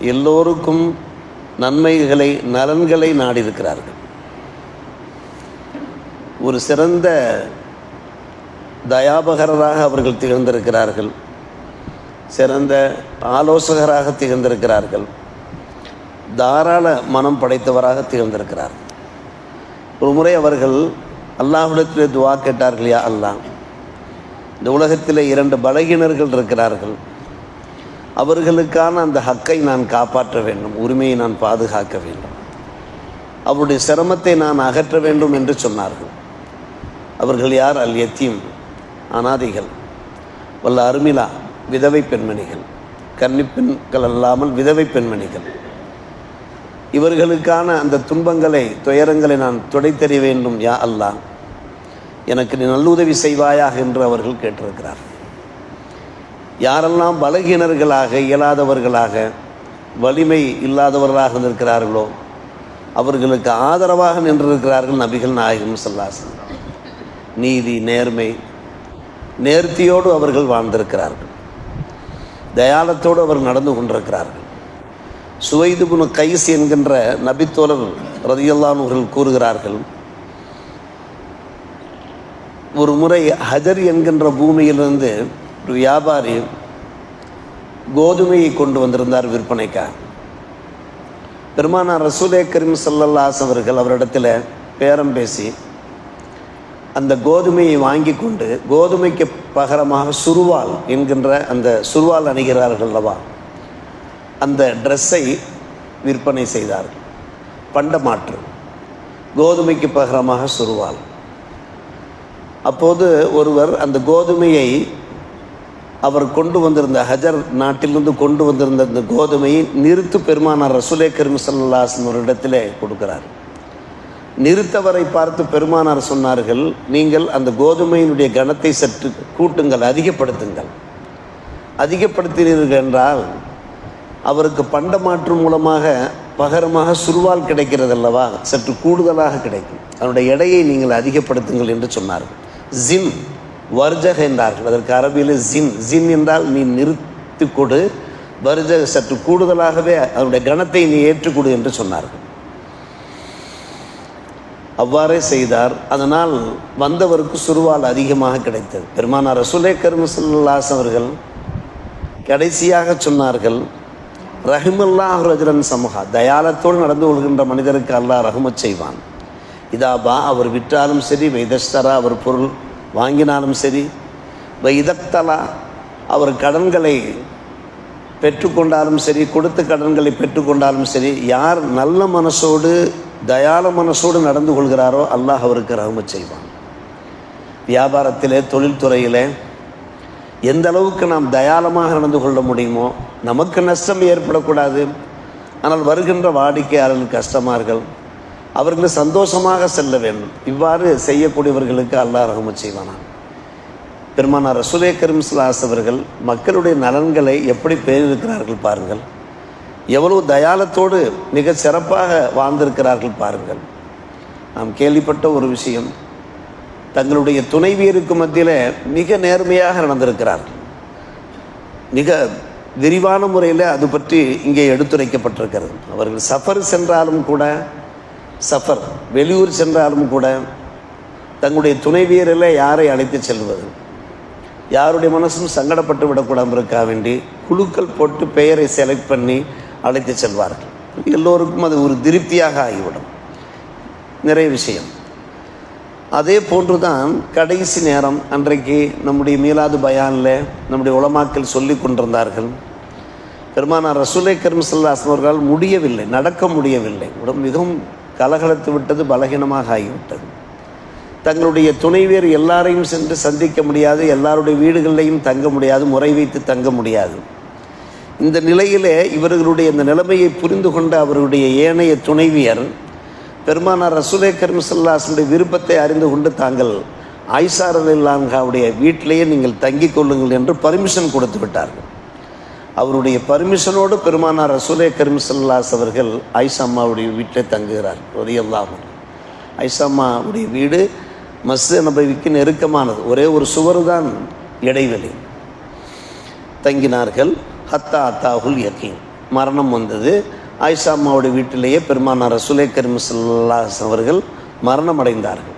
எல்லோருக்கும் நன்மைகளை நலன்களை நாடியிருக்கிறார்கள். ஒரு சிறந்த தயாபகராக அவர்கள் திகழ்ந்திருக்கிறார்கள். சிறந்த ஆலோசகராக திகழ்ந்திருக்கிறார்கள். தாராள மனம் படைத்தவராக திகழ்ந்திருக்கிறார்கள். ஒரு முறை அவர்கள் அல்லாஹ்விடத்தில் துவா கேட்டார்கள் யா அல்லாஹ் இந்த உலகத்தில் இரண்டு பலகீனர்கள் இருக்கிறார்கள். அவர்களுக்கான அந்த ஹக்கை நான் காப்பாற்ற வேண்டும். உரிமையை நான் பாதுகாக்க வேண்டும். அவருடைய சிரமத்தை நான் அகற்ற வேண்டும் என்று சொன்னார்கள். அவர்கள் யார்? அல் எத்தியும் அனாதைகள். வல்ல அருமிலா விதவை பெண்மணிகள். கன்னிப்பெண்கள் அல்லாமல் விதவை பெண்மணிகள். இவர்களுக்கான அந்த துன்பங்களை துயரங்களை நான் துடைத்தறிய வேண்டும் யா அல்லா எனக்கு நீ நல்லுதவி செய்வாயாக என்று அவர்கள் கேட்டிருக்கிறார் யாரெல்லாம் பலகீனர்களாக இயலாதவர்களாக வலிமை இல்லாதவர்களாக நிற்கிறார்களோ அவர்களுக்கு ஆதரவாக நின்றிருக்கிறார்கள் நபிகள் நாயகம் சல்லாசன் நீதி நேர்மை நேர்த்தியோடு அவர்கள் வாழ்ந்திருக்கிறார்கள். தயாளத்தோடு அவர் நடந்து கொண்டிருக்கிறார்கள். சுவைதுபுனு கைஸ் என்கின்ற நபித்தோழர் ரதியல்லான் அவர்கள் கூறுகிறார்கள் ஒரு முறை ஹஜர் என்கின்ற பூமியிலிருந்து ஒரு வியாபாரி கோதுமையை கொண்டு வந்திருந்தார் விற்பனைக்காக. பெருமானார் ரசூலே கரீம் சல்லல்லாஸ் அவர்கள் அவரிடத்தில் பேரம் பேசி அந்த கோதுமையை வாங்கி கொண்டு கோதுமைக்கு பகரமாக சுருவால் என்கின்ற அந்த சுருவால் அணிகிறார்கள் அல்லவா அந்த ட்ரெஸ்ஸை விற்பனை செய்தார். பண்டமாற்று கோதுமைக்கு பகரமாக சுருவால். அப்போது ஒருவர் அந்த கோதுமையை அவர் கொண்டு வந்திருந்த ஹஜர் நாட்டிலிருந்து கொண்டு வந்திருந்த இந்த கோதுமையை நிறுத்து பெருமானார் ரசுலே கரிமசல்லாசன் ஒரு இடத்திலே கொடுக்கிறார். நிறுத்தவரை பார்த்து பெருமானார் சொன்னார்கள் நீங்கள் அந்த கோதுமையினுடைய கனத்தை சற்று கூட்டுங்கள் அதிகப்படுத்துங்கள். அதிகப்படுத்தினீர்கள் என்றால் அவருக்கு பண்டமாற்று மூலமாக பகரமாக சுருவால் கிடைக்கிறது அல்லவா? சற்று கூடுதலாக கிடைக்கும். அதனுடைய எடையை நீங்கள் அதிகப்படுத்துங்கள் என்று சொன்னார்கள். ஜின் வர்ஜக என்றார்கள். அதற்கு அரபியில் ஜின். ஜின் என்றால் நீ நிறுத்தி கொடு. வர்ஜக சற்று கூடுதலாகவே அதனுடைய கணத்தை நீ ஏற்றுக்கொடு என்று சொன்னார்கள். அவ்வாறே செய்தார். அதனால் வந்தவருக்கு சுருவால் அதிகமாக கிடைத்தது. பெருமானார் ரசூலே கருமசல்லாஸ் அவர்கள் கடைசியாக சொன்னார்கள் ரஹிமல்லாஹ் ரஜரன் சமூகா. தயாலத்தோடு நடந்து கொள்கின்ற மனிதருக்கு அல்லாஹ் ரஹமச் செய்வான். இதாபா அவர் விற்றாலும் சரி வைதஸ்தரா அவர் பொருள் வாங்கினாலும் சரி வைதத்தலா அவர் கடன்களை பெற்றுக்கொண்டாலும் சரி கொடுத்த கடன்களை பெற்றுக்கொண்டாலும் சரி யார் நல்ல மனசோடு தயால மனசோடு நடந்து கொள்கிறாரோ அல்லாஹ் அவருக்கு ரஹமத் செய்வான். வியாபாரத்திலே தொழில்துறையிலே எந்த அளவுக்கு நாம் தயாளமாக நடந்து கொள்ள முடியுமோ நமக்கு நஷ்டம் ஏற்படக்கூடாது. ஆனால் வருகின்ற வாடிக்கையாளர்கள் கஷ்டமார்கள் அவர்கள் சந்தோஷமாக செல்ல வேண்டும். இவ்வாறு செய்யக்கூடியவர்களுக்கு அல்லாஹ் ரகம செய்வானா? பெருமானார் ரசூலே கரிம்ஸ்லாஸ் அவர்கள் மக்களுடைய நலன்களை எப்படி பேணிருக்கிறார்கள் பாருங்கள். எவ்வளவு தயாலத்தோடு மிக சிறப்பாக வாழ்ந்திருக்கிறார்கள் பாருங்கள். நாம் கேள்விப்பட்ட ஒரு விஷயம் தங்களுடைய துணைவியருக்கு மத்தியில் மிக நேர்மையாக நடந்திருக்கிறார்கள். மிக விரிவான முறையில் அது பற்றி இங்கே எடுத்துரைக்கப்பட்டிருக்கிறது. அவர்கள் சஃபர் சென்றாலும் கூட சஃபர். வெளியூர் சென்றாலும் கூட தங்களுடைய துணைவியரில் யாரை அழைத்து செல்வது? யாருடைய மனசும் சங்கடப்பட்டு விடக்கூடாமல் இருக்கா வேண்டி குழுக்கள் போட்டு பெயரை செலக்ட் பண்ணி அழைத்து செல்வார்கள். எல்லோருக்கும் அது ஒரு திருப்தியாக ஆகிவிடும். நிறைய விஷயம். அதே போன்று தான் கடைசி நேரம் அன்றைக்கு நம்முடைய மீலாது பயானில் நம்முடைய உளமாக்கல் சொல்லி கொண்டிருந்தார்கள். பெருமானார் ரசூலை கரும் சல்லாசன் அவர்களால் முடியவில்லை நடக்க முடியவில்லை. உடம்பு மிகவும் கலகலத்து விட்டது பலகீனமாக ஆகிவிட்டது. தங்களுடைய துணைவியர் எல்லாரையும் சென்று சந்திக்க முடியாது எல்லாருடைய வீடுகளிலையும் தங்க முடியாது முறை வைத்து தங்க முடியாது. இந்த நிலையிலே இவர்களுடைய இந்த நிலைமையை புரிந்து கொண்ட அவருடைய ஏனைய துணைவியர் பெருமானார் ரசூலே கர்மசல்லாசனுடைய விருப்பத்தை அறிந்து கொண்டு தாங்கள் ஆயிஷார் வீட்டிலேயே நீங்கள் தங்கிக் கொள்ளுங்கள் என்று பர்மிஷன் கொடுத்து விட்டார்கள். அவருடைய பர்மிஷனோடு பெருமானார் ரசூலே கரிமிசல்லாஸ் அவர்கள் ஆயிஷா அம்மாவுடைய வீட்டில் தங்குகிறார் ஒரியல்லாகும் ஆயிஷா அம்மாவுடைய வீடு மஸ்ஜித் நபவிக்கு நெருக்கமானது ஒரே ஒரு சுவர் தான் இடைவெளி. தங்கினார்கள் ஹத்தா அத்தாஹுல் யக்கீன் மரணம் வந்தது. ஆயிஷா அம்மாவுடைய வீட்டிலேயே பெருமானார் ரசூலே கரீம் அவர்கள் மரணம் அடைந்தார்கள்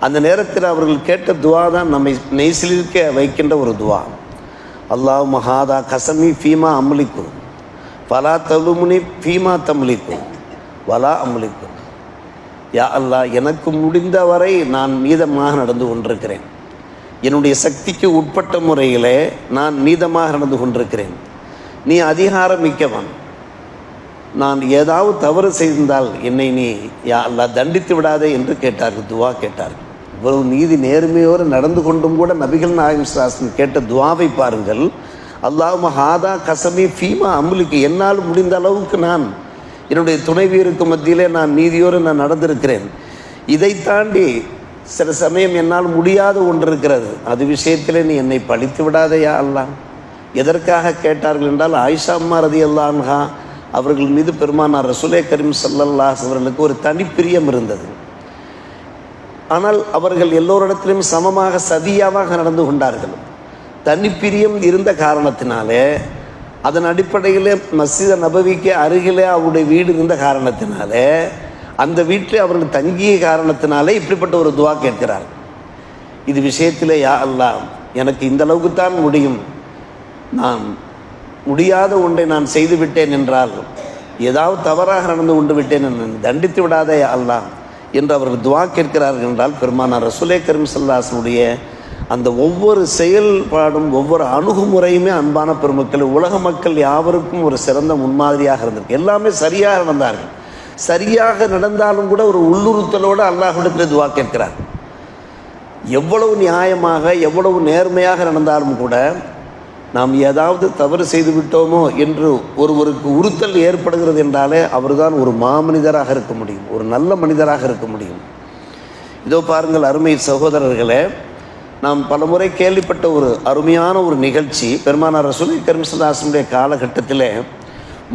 அந்த நேரத்தில் அவர்கள் கேட்ட துவா தான் நம்மை நெய்சிலிருக்க வைக்கின்ற ஒரு துவா. அல்லாஹ் மஹாதா கசமி ஃபீமா அமலிக்கு பலா தலுமுனி ஃபீமா தம்லிக்கு வலா அமலிக்கு யா அல்லாஹ் எனக்கு முடிந்தவரை நான் நீதமாக நடந்து கொண்டிருக்கிறேன். என்னுடைய சக்திக்கு உட்பட்ட முறையிலே நான் நீதமாக நடந்து கொண்டிருக்கிறேன். நீ அதிகாரம் மிக்கவன் நான் ஏதாவது தவறு செய்திருந்தால் என்னை நீ யா அல்லாஹ் தண்டித்து விடாதே என்று கேட்டார்கள் துவா கேட்டார்கள். இவ்வளவு நீதி நேர்மையோடு நடந்து கொண்டும் கூட நபிகள் நாயகம் சாஸ்திரம் கேட்ட துவாவை பாருங்கள். அல்லாஹ் ஹாதா கசமி ஃபீமா அமுலுக்கு என்னால் முடிந்த அளவுக்கு நான் என்னுடைய துணைவியருக்கு மத்தியிலே நான் நீதியோடு நான் நடந்திருக்கிறேன். இதை தாண்டி சில சமயம் என்னால் முடியாத ஒன்று இருக்கிறது. அது விஷயத்திலே நீ என்னை பழித்து விடாதையா அல்லாஹ். எதற்காக கேட்டார்கள் என்றால் ஆயிஷா அம்மா ரதி அல்லான்ஹா அவர்கள் மீது பெருமானார் ரசுலே கரீம் சல்லல்லாஸ் அவர்களுக்கு ஒரு தனிப்பிரியம் இருந்தது. ஆனால் அவர்கள் எல்லோரிடத்திலும் சமமாக சதியாவாக நடந்து கொண்டார்கள். தனிப்பிரியம் இருந்த காரணத்தினாலே அதன் அடிப்படையில் மஸ்ஜித நபவிக்கு அருகிலே அவருடைய வீடு இருந்த காரணத்தினாலே அந்த வீட்டில் அவர்கள் தங்கிய காரணத்தினாலே இப்படிப்பட்ட ஒரு துவா கேட்கிறார். இது விஷயத்தில் யா அல்லாஹ் எனக்கு இந்த அளவுக்கு தான் முடியும். நான் முடியாத ஒன்றை நான் செய்து விட்டேன் என்றால் ஏதாவது தவறாக நடந்து கொண்டு விட்டேன் என்று தண்டித்து விடாதே யா அல்லாஹ். என்று அவர்கள் துவா கேட்கிறார்கள் என்றால் பெருமானார் ரசுலே கரீம் சல்லாசனுடைய அந்த ஒவ்வொரு செயல்பாடும் ஒவ்வொரு அணுகுமுறையுமே அன்பான பெருமக்கள் உலக மக்கள் யாவருக்கும் ஒரு சிறந்த முன்மாதிரியாக இருந்திருக்கு. எல்லாமே சரியாக நடந்தார்கள். சரியாக நடந்தாலும் கூட ஒரு உள்ளுறுத்தலோடு அல்லாஹிடத்தில் துவா கேட்கிறார். எவ்வளவு நியாயமாக எவ்வளவு நேர்மையாக நடந்தாலும் கூட நாம் ஏதாவது தவறு செய்து விட்டோமோ என்று ஒருவருக்கு உறுத்தல் ஏற்படுகிறது என்றாலே அவர்தான் ஒரு மாமனிதராக இருக்க முடியும் ஒரு நல்ல மனிதராக இருக்க முடியும். இதோ பாருங்கள் அருமை சகோதரர்களே நாம் பலமுறை கேள்விப்பட்ட ஒரு அருமையான ஒரு நிகழ்ச்சி. பெருமானார் ரசூலை கரிம்சதாசனுடைய காலகட்டத்தில்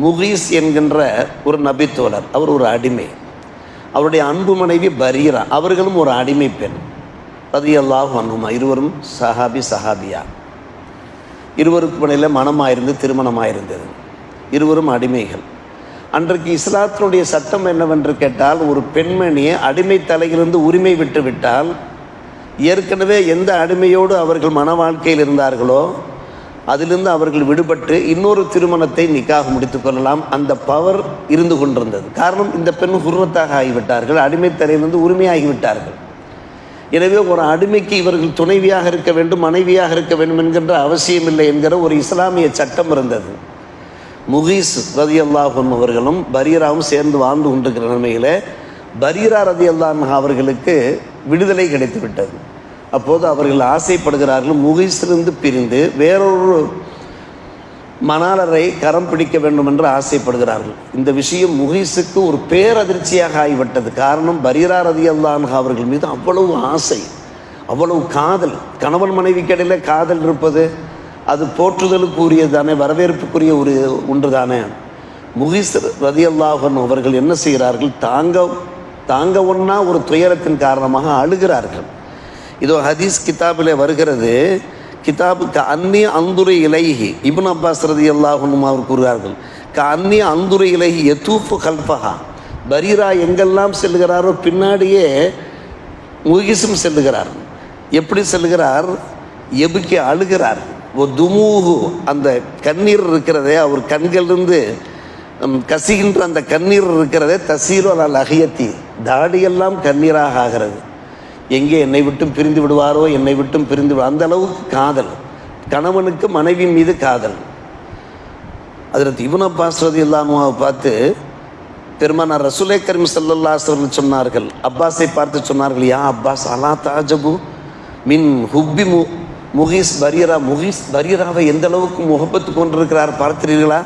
முகீஸ் என்கின்ற ஒரு நபித்தோழர் அவர் ஒரு அடிமை. அவருடைய அன்பு மனைவி பரீரா அவர்களும் ஒரு அடிமை பெண். ரதியல்லாஹு அன்புமா இருவரும் சஹாபி சஹாபியா. இருவருக்கு இடையில் மனமாயிருந்து திருமணமாயிருந்தது. இருவரும் அடிமைகள். அன்றைக்கு இஸ்லாத்தினுடைய சட்டம் என்னவென்று கேட்டால் ஒரு பெண்மணியை அடிமை தலையிலிருந்து உரிமை விட்டுவிட்டால் ஏற்கனவே எந்த அடிமையோடு அவர்கள் மன வாழ்க்கையில் இருந்தார்களோ அதிலிருந்து அவர்கள் விடுபட்டு இன்னொரு திருமணத்தை நிக்காக முடித்துக் கொள்ளலாம். அந்த பவர் இருந்து கொண்டிருந்தது. காரணம் இந்த பெண் குர்ரத்தாக ஆகிவிட்டார்கள். அடிமை தலையிலிருந்து உரிமையாகிவிட்டார்கள் எனவே ஒரு அடிமைக்கு இவர்கள் துணைவியாக இருக்க வேண்டும் மனைவியாக இருக்க வேண்டும் என்கின்ற அவசியம் இல்லை என்கிற ஒரு இஸ்லாமிய சட்டம் இருந்தது. முகீஸ் ரதி அல்லாஹன் அவர்களும் பரீராவும் சேர்ந்து வாழ்ந்து கொண்டிருக்கிற நிலைமையில் பரீரா ரதி அல்லான் அவர்களுக்கு விடுதலை கிடைத்து விட்டது அப்போது அவர்கள் ஆசைப்படுகிறார்கள் முகீஸிலிருந்து பிரிந்து வேறொரு மணாளரை கரம் பிடிக்க வேண்டும் என்று ஆசைப்படுகிறார்கள். இந்த விஷயம் முகீஸுக்கு ஒரு பேரதிர்ச்சியாக ஆகிவிட்டது. காரணம் பரீரா ரதி அல்லான் அவர்கள் மீது அவ்வளவு ஆசை அவ்வளவு காதல் கணவன் மனைவிக்கிடையில காதல் இருப்பது அது போற்றுதலுக்கு உரியதானே வரவேற்புக்குரிய ஒரு ஒன்று தானே முகீஸ் ரதி அல்லாஹன் அவர்கள் என்ன செய்கிறார்கள்? தாங்க தாங்க ஒன்றா ஒரு துயரத்தின் காரணமாக அழுகிறார்கள். இதோ ஹதீஸ் கிதாபில் வருகிறது கிதாபு க அந்துரை இலைஹி. இபுன் அப்பாஸ் ரதி அல்லாஹும் அவர் கூறுகிறார்கள் க அந்நி அந்துரை இலைஹி எத்தூஃபு கல்பஹா பரீரா எங்கெல்லாம் செல்கிறாரோ பின்னாடியே முகிசும் செல்லுகிறார். எப்படி செல்கிறார் எபுக்கி அழுகிறார். ஓ துமூகு அந்த கண்ணீர் இருக்கிறதே அவர் கண்களிலிருந்து கசிகின்ற அந்த கண்ணீர் இருக்கிறதே தசீரோ அல்ல அகியத்தி தாடியெல்லாம் கண்ணீராக ஆகிறது. எங்கே என்னை விட்டும் பிரிந்து விடுவாரோ என்னை விட்டும் பிரிந்து அந்த அளவுக்கு காதல். கணவனுக்கு மனைவி மீது காதல். அதில் இவன அப்பாஸ் இல்லாமாவை பார்த்து பெருமானார் ரசுலே கரீம் ஸல்லல்லாஹு சொன்னார்கள் அப்பாஸை பார்த்து சொன்னார்கள் யா அப்பாஸ் அலா தாஜபு? மின் ஹுப்பி மு முகீஸ் பரீரா முகீஸ் பரீராவை எந்த அளவுக்கு முகப்பத்து கொண்டிருக்கிறார் பார்க்கிறீர்களா?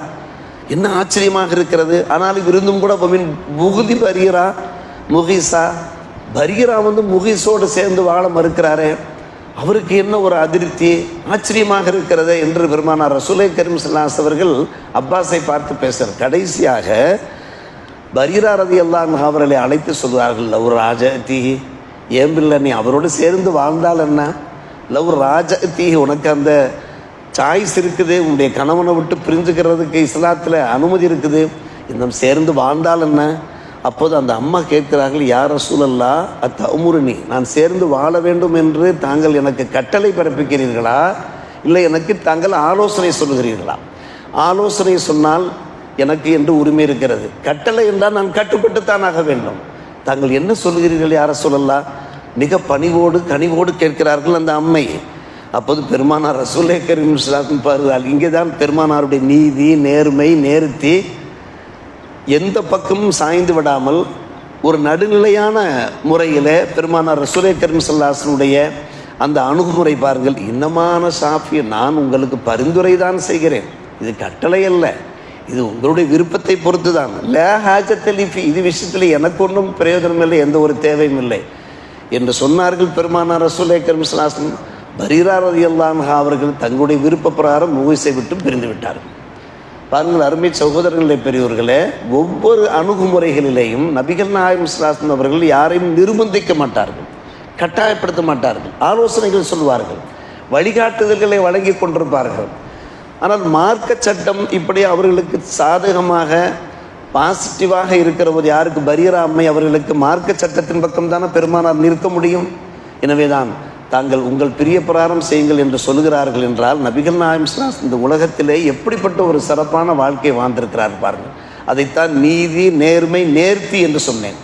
என்ன ஆச்சரியமாக இருக்கிறது? ஆனால் விருந்தும் கூட மின் முகுதி பரீரா முகீஸா பரிகிராம் வந்து முகிசோடு சேர்ந்து வாழ மறுக்கிறாரே. அவருக்கு என்ன ஒரு அதிருப்தி? ஆச்சரியமாக இருக்கிறதே என்று பெருமானார் ரசூலை கரீம் சல்லாஸ் அவர்கள் அப்பாஸை பார்த்து பேசுகிறார். கடைசியாக பரீரா ரதி அல்லான் அவர்களை அழைத்து சொல்வார்கள் லவ் ராஜதி ஏன் நீ அவரோடு சேர்ந்து வாழ்ந்தால் என்ன? லவ் ராஜதி உனக்கு அந்த சாய்ஸ் இருக்குது உன்னுடைய கணவனை விட்டு பிரிஞ்சுக்கிறதுக்கு இஸ்லாத்தில் அனுமதி இருக்குது. இன்னும் சேர்ந்து வாழ்ந்தால் என்ன? அப்போது அந்த அம்மா கேட்கிறார்கள் யார் சூழல்லா அத்த அமுருணி நான் சேர்ந்து வாழ வேண்டும் என்று தாங்கள் எனக்கு கட்டளை பிறப்பிக்கிறீர்களா? இல்லை எனக்கு தாங்கள் ஆலோசனை சொல்லுகிறீர்களா? ஆலோசனை சொன்னால் எனக்கு என்று உரிமை இருக்கிறது. கட்டளை என்றால் நான் கட்டுப்பட்டுத்தான் ஆக வேண்டும். தாங்கள் என்ன சொல்லுகிறீர்கள் யார சொல்லலாம் மிக பணிவோடு கனிவோடு கேட்கிறார்கள் அந்த அம்மை. அப்போது பெருமானார் ரசூலே கரீம் பாருங்கள் இங்கே தான் பெருமானாருடைய நீதி நேர்மை நேர்த்தி எந்த பக்கமும் சாய்ந்து விடாமல் ஒரு நடுநிலையான முறையில் பெருமானார் ரசூலே கர்மசல்லாசனுடைய அந்த அணுகுமுறை பாருங்கள். இன்னமான சாஃபியை நான் உங்களுக்கு பரிந்துரை தான் செய்கிறேன். இது கட்டளை அல்ல. இது உங்களுடைய விருப்பத்தை பொறுத்து தான் லே ஹாஜத்தலிஃபி இது விஷயத்தில் எனக்கு ஒன்றும் பிரயோஜனம் இல்லை எந்த ஒரு தேவையும் இல்லை என்று சொன்னார்கள் பெருமானார் ரசூலே கர்மசலாசன் ஸல்லல்லாஹு பரீரா ரலியல்லாஹு அவர்கள் தங்களுடைய விருப்ப பிரகாரம் மூவிசை விட்டு பிரிந்து விட்டார்கள். பாருங்கள் அருமை சகோதரர்களே பெரியவர்களே ஒவ்வொரு அணுகுமுறைகளிலேயும் நபிகள் நாயகம் சுல்லாசன் அவர்கள் யாரையும் நிர்பந்திக்க மாட்டார்கள் கட்டாயப்படுத்த மாட்டார்கள் ஆலோசனைகள் சொல்வார்கள் வழிகாட்டுதல்களை வழங்கி கொண்டிருப்பார்கள். ஆனால் மார்க்க சட்டம் இப்படி அவர்களுக்கு சாதகமாக பாசிட்டிவாக இருக்கிறவர் யாருக்கு பரியராமை அவர்களுக்கு மார்க்க சட்டத்தின் பக்கம் தானே பெருமானார் நிற்க முடியும்? எனவேதான் தாங்கள் உங்கள் பிரிய பிரகாரம் செய்யுங்கள் என்று சொல்லுகிறார்கள் என்றால் நபிகள் நாயம்ஸ்லாம் இந்த உலகத்திலே எப்படிப்பட்ட ஒரு சிறப்பான வாழ்க்கை வாழ்ந்திருக்கிறார் பாருங்கள். அதைத்தான் நீதி நேர்மை நேர்த்தி என்று சொன்னேன்.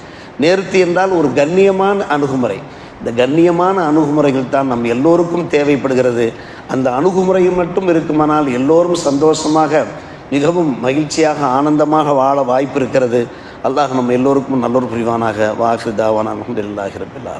நேர்த்தி என்றால் ஒரு கண்ணியமான அணுகுமுறை. இந்த கண்ணியமான அணுகுமுறைகள் தான் நம் எல்லோருக்கும் தேவைப்படுகிறது. அந்த அணுகுமுறையும் மட்டும் இருக்குமானால் எல்லோரும் சந்தோஷமாக மிகவும் மகிழ்ச்சியாக ஆனந்தமாக வாழ வாய்ப்பு இருக்கிறது. அல்லாஹ் நம்ம எல்லோருக்கும் நல்லொரு புரிவானாக. வாஹிதாவான அலமதுல்லாஹி ரபில்